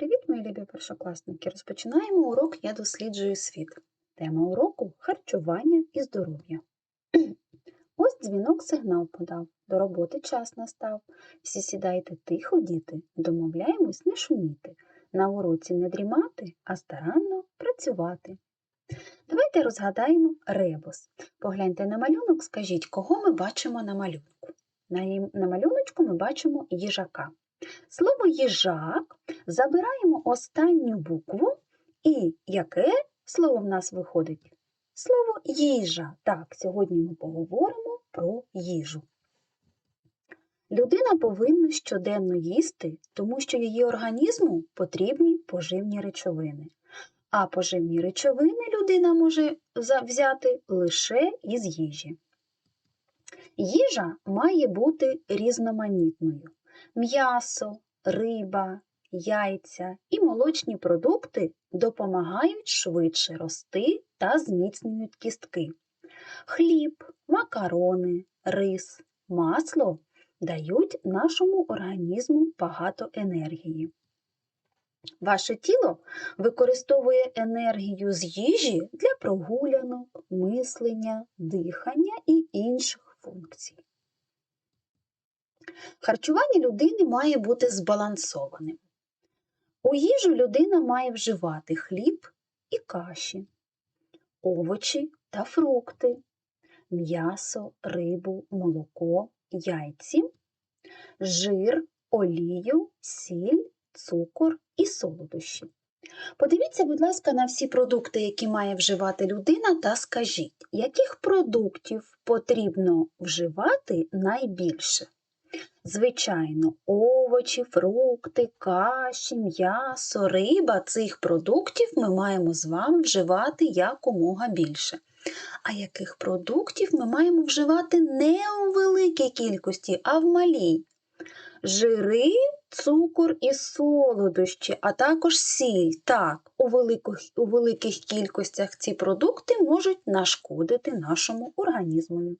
Привіт, мої любі першокласники! Розпочинаємо урок Я досліджую світ. Тема уроку харчування і здоров'я. Ось дзвінок сигнал подав. До роботи час настав. Всі сідайте тихо, діти, домовляємось не шуміти. На уроці не дрімати, а старанно працювати. Давайте розгадаємо ребус. Погляньте на малюнок, скажіть, кого ми бачимо на малюнку. На, малюночку ми бачимо їжака. Слово їжак забираємо останню букву, і яке слово в нас виходить? Слово їжа. Так, сьогодні ми поговоримо про їжу. Людина повинна щоденно їсти, тому що її організму потрібні поживні речовини. А поживні речовини людина може взяти лише із їжі. Їжа має бути різноманітною м'ясо, риба, яйця і молочні продукти допомагають швидше рости та зміцнюють кістки. Хліб, макарони, рис, масло дають нашому організму багато енергії. Ваше тіло використовує енергію з їжі для прогулянок, мислення, дихання і інших функцій. Харчування людини має бути збалансованим. У їжу людина має вживати хліб і каші, овочі та фрукти, м'ясо, рибу, молоко, яйці, жир, олію, сіль, цукор і солодощі. Подивіться, будь ласка, на всі продукти, які має вживати людина, та скажіть, яких продуктів потрібно вживати найбільше? Звичайно, овочі, фрукти, каші, м'ясо, риба цих продуктів ми маємо з вами вживати якомога більше. А яких продуктів ми маємо вживати не у великій кількості, а в малій? Жири, цукор і солодощі, а також сіль. Так, у великих, у великих кількостях ці продукти можуть нашкодити нашому організму.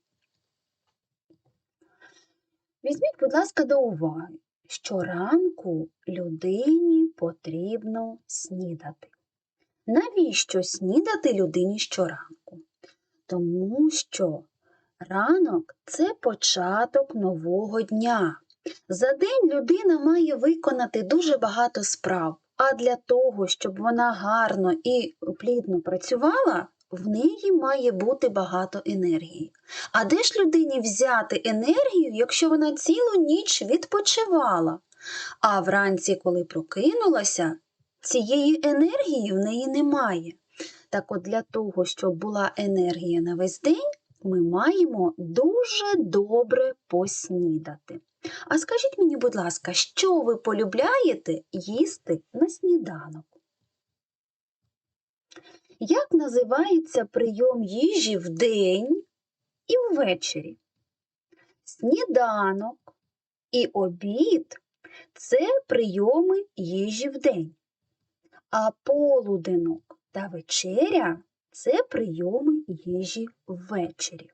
Візьміть, будь ласка, до уваги, що ранку людині потрібно снідати. Навіщо снідати людині щоранку? Тому що ранок це початок нового дня. За день людина має виконати дуже багато справ, а для того, щоб вона гарно і плідно працювала, в неї має бути багато енергії. А де ж людині взяти енергію, якщо вона цілу ніч відпочивала? А вранці, коли прокинулася, цієї енергії в неї немає. Так от для того, щоб була енергія на весь день, ми маємо дуже добре поснідати. А скажіть мені, будь ласка, що ви полюбляєте їсти на сніданок? Як називається прийом їжі вдень і ввечері? Сніданок і обід це прийоми їжі вдень, а полуденок та вечеря це прийоми їжі ввечері.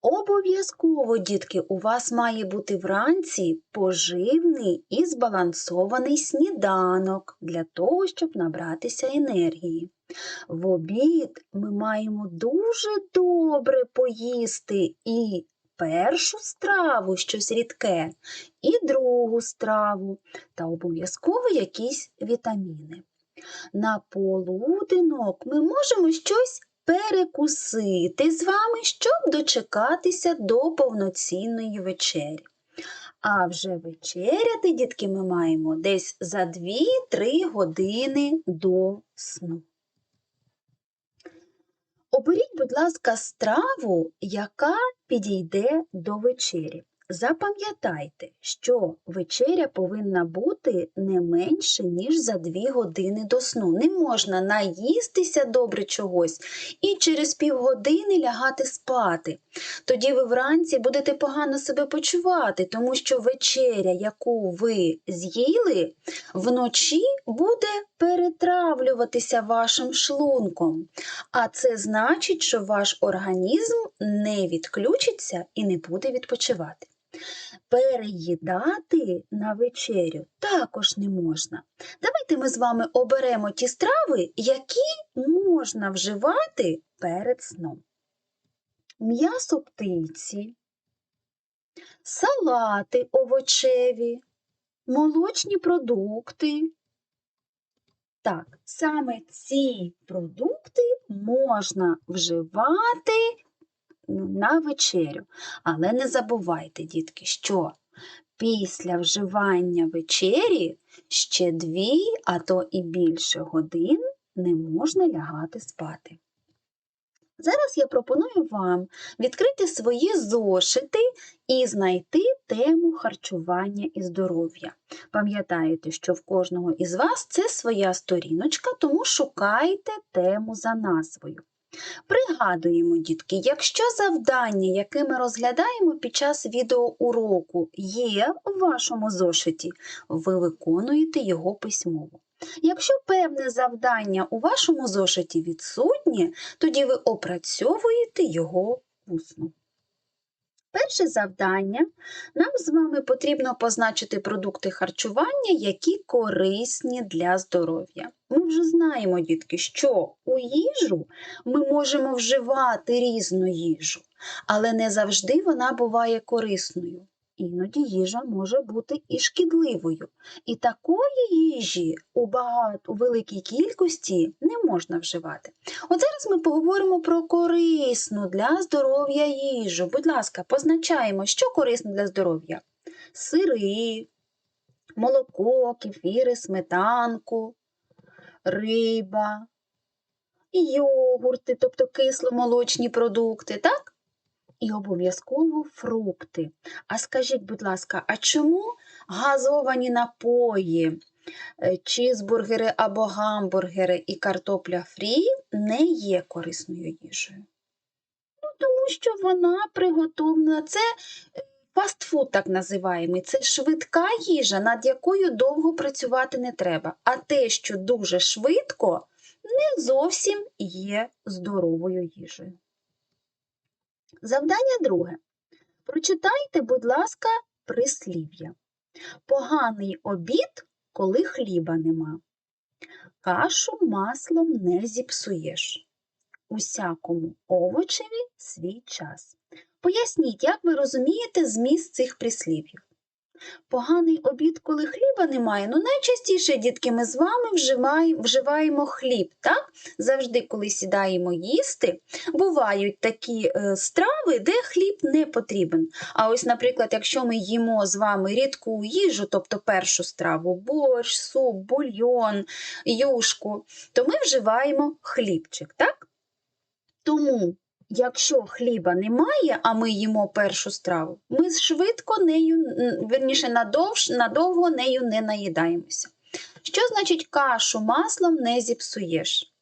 Обов'язково, дітки, у вас має бути вранці поживний і збалансований сніданок для того, щоб набратися енергії. В обід ми маємо дуже добре поїсти і першу страву, щось рідке, і другу страву, та обов'язково якісь вітаміни. На полуденок ми можемо щось перекусити з вами, щоб дочекатися до повноцінної вечері. А вже вечеряти, дітки, ми маємо десь за 2-3 години до сну. Оберіть, будь ласка, страву, яка підійде до вечері. Запам'ятайте, що вечеря повинна бути не менше, ніж за 2 години до сну. Не можна наїстися добре чогось і через півгодини лягати спати. Тоді ви вранці будете погано себе почувати, тому що вечеря, яку ви з'їли, вночі буде перетравлюватися вашим шлунком. А це значить, що ваш організм не відключиться і не буде відпочивати. Переїдати на вечерю також не можна. Давайте ми з вами оберемо ті страви, які можна вживати перед сном. М'ясо птиці, салати овочеві, молочні продукти. Так, саме ці продукти можна вживати на вечерю. Але не забувайте, дітки, що після вживання вечері ще дві, а то і більше годин не можна лягати спати. Зараз я пропоную вам відкрити свої зошити і знайти тему харчування і здоров'я. Пам'ятаєте, що в кожного із вас це своя сторіночка, тому шукайте тему за назвою. Пригадуємо, дітки, якщо завдання, яке ми розглядаємо під час відеоуроку, є у вашому зошиті, ви виконуєте його письмово. Якщо певне завдання у вашому зошиті відсутнє, тоді ви опрацьовуєте його усно. Перше завдання нам з вами потрібно позначити продукти харчування, які корисні для здоров'я. Ми вже знаємо, дітки, що у їжу ми можемо вживати різну їжу, але не завжди вона буває корисною. Іноді їжа може бути і шкідливою. І такої їжі у багато у великій кількості не можна вживати. От зараз ми поговоримо про корисну для здоров'я їжу. Будь ласка, позначаємо, що корисно для здоров'я: сири, молоко, кефіри, сметанку, риба, йогурти, тобто кисломолочні продукти, так? І обов'язково фрукти. А скажіть, будь ласка, а чому газовані напої, е, чізбургери або гамбургери і картопля фрі не є корисною їжею? Ну, тому що вона приготовлена. Це е, фастфуд, так називаємо. Це швидка їжа, над якою довго працювати не треба. А те, що дуже швидко, не зовсім є здоровою їжею. Завдання друге. Прочитайте, будь ласка, прислів'я. Поганий обід, коли хліба нема. Кашу маслом не зіпсуєш. Усякому овочеві свій час. Поясніть, як ви розумієте зміст цих прислів'їв. Поганий обід, коли хліба немає. Ну, найчастіше, дітки, ми з вами вживаємо, вживаємо хліб. так? Завжди, коли сідаємо їсти, бувають такі е, страви, де хліб не потрібен. А ось, наприклад, якщо ми їмо з вами рідку їжу, тобто першу страву, борщ, суп, бульйон, юшку, то ми вживаємо хлібчик. так? Тому Якщо хліба немає, а ми їмо першу страву, ми швидко нею, верніше надовж, надовго нею не наїдаємося. Що значить кашу маслом не зіпсуєш?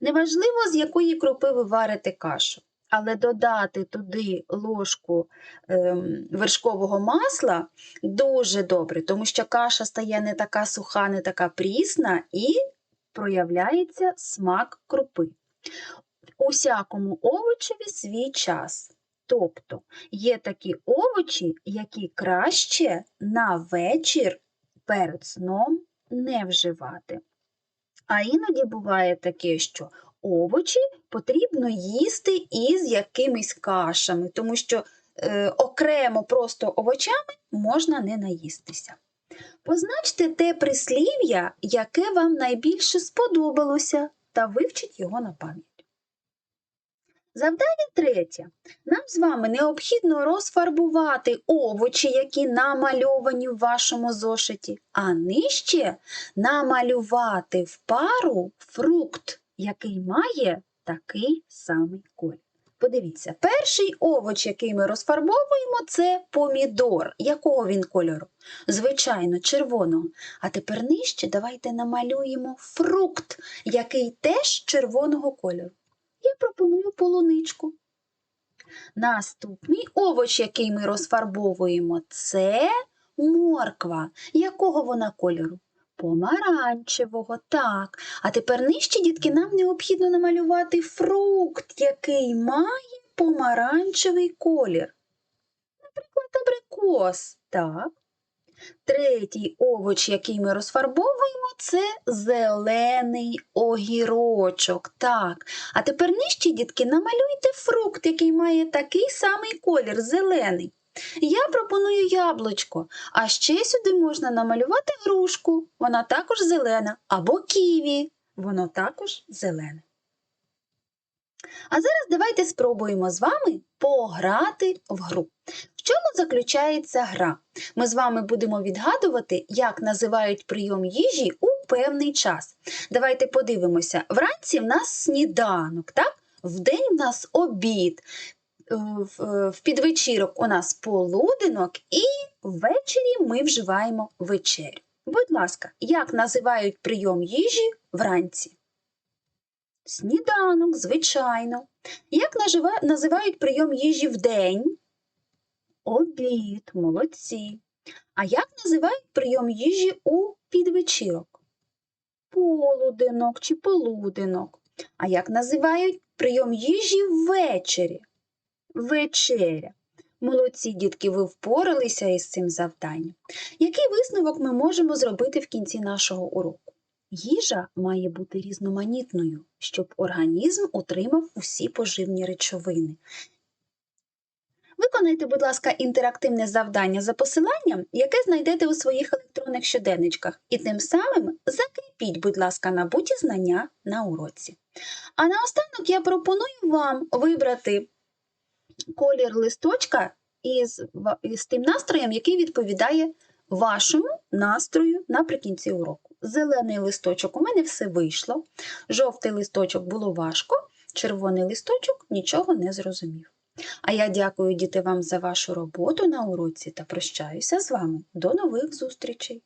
Неважливо, з якої крупи ви варите кашу, але додати туди ложку ем, вершкового масла дуже добре, тому що каша стає не така суха, не така прісна і проявляється смак крупи усякому овочеві свій час. Тобто є такі овочі, які краще на вечір перед сном не вживати. А іноді буває таке, що овочі потрібно їсти із якимись кашами, тому що е, окремо просто овочами можна не наїстися. Позначте те прислів'я, яке вам найбільше сподобалося, та вивчіть його на пам'ять. Завдання третє. Нам з вами необхідно розфарбувати овочі, які намальовані в вашому зошиті, а нижче намалювати в пару фрукт, який має такий самий колір. Подивіться, перший овоч, який ми розфарбовуємо, це помідор. Якого він кольору? Звичайно, червоного. А тепер нижче давайте намалюємо фрукт, який теж червоного кольору я пропоную полуничку. Наступний овоч, який ми розфарбовуємо, це морква. Якого вона кольору? Помаранчевого, так. А тепер нижче, дітки, нам необхідно намалювати фрукт, який має помаранчевий колір. Наприклад, абрикос. Так. Третій овоч, який ми розфарбовуємо, це зелений огірочок. Так. А тепер нижче, дітки, намалюйте фрукт, який має такий самий колір зелений. Я пропоную яблучко, а ще сюди можна намалювати грушку, вона також зелена, або ківі, воно також зелене. А зараз давайте спробуємо з вами пограти в гру. В чому заключається гра? Ми з вами будемо відгадувати, як називають прийом їжі у певний час. Давайте подивимося. Вранці в нас сніданок, так? Вдень в нас обід, е, е, в підвечірок у нас полуденок і ввечері ми вживаємо вечерю. Будь ласка, як називають прийом їжі вранці? Сніданок, звичайно. Як називають прийом їжі вдень? Обід, молодці. А як називають прийом їжі у підвечірок? Полуденок чи полуденок. А як називають прийом їжі ввечері? Вечеря. Молодці, дітки, ви впоралися із цим завданням. Який висновок ми можемо зробити в кінці нашого уроку? Їжа має бути різноманітною, щоб організм отримав усі поживні речовини. Виконайте, будь ласка, інтерактивне завдання за посиланням, яке знайдете у своїх електронних щоденничках, і тим самим закріпіть, будь ласка, набуті знання на уроці. А наостанок я пропоную вам вибрати колір листочка із, із тим настроєм, який відповідає вашому настрою наприкінці уроку. Зелений листочок у мене все вийшло, жовтий листочок було важко, червоний листочок нічого не зрозумів. А я дякую, діти, вам за вашу роботу на уроці та прощаюся з вами. До нових зустрічей!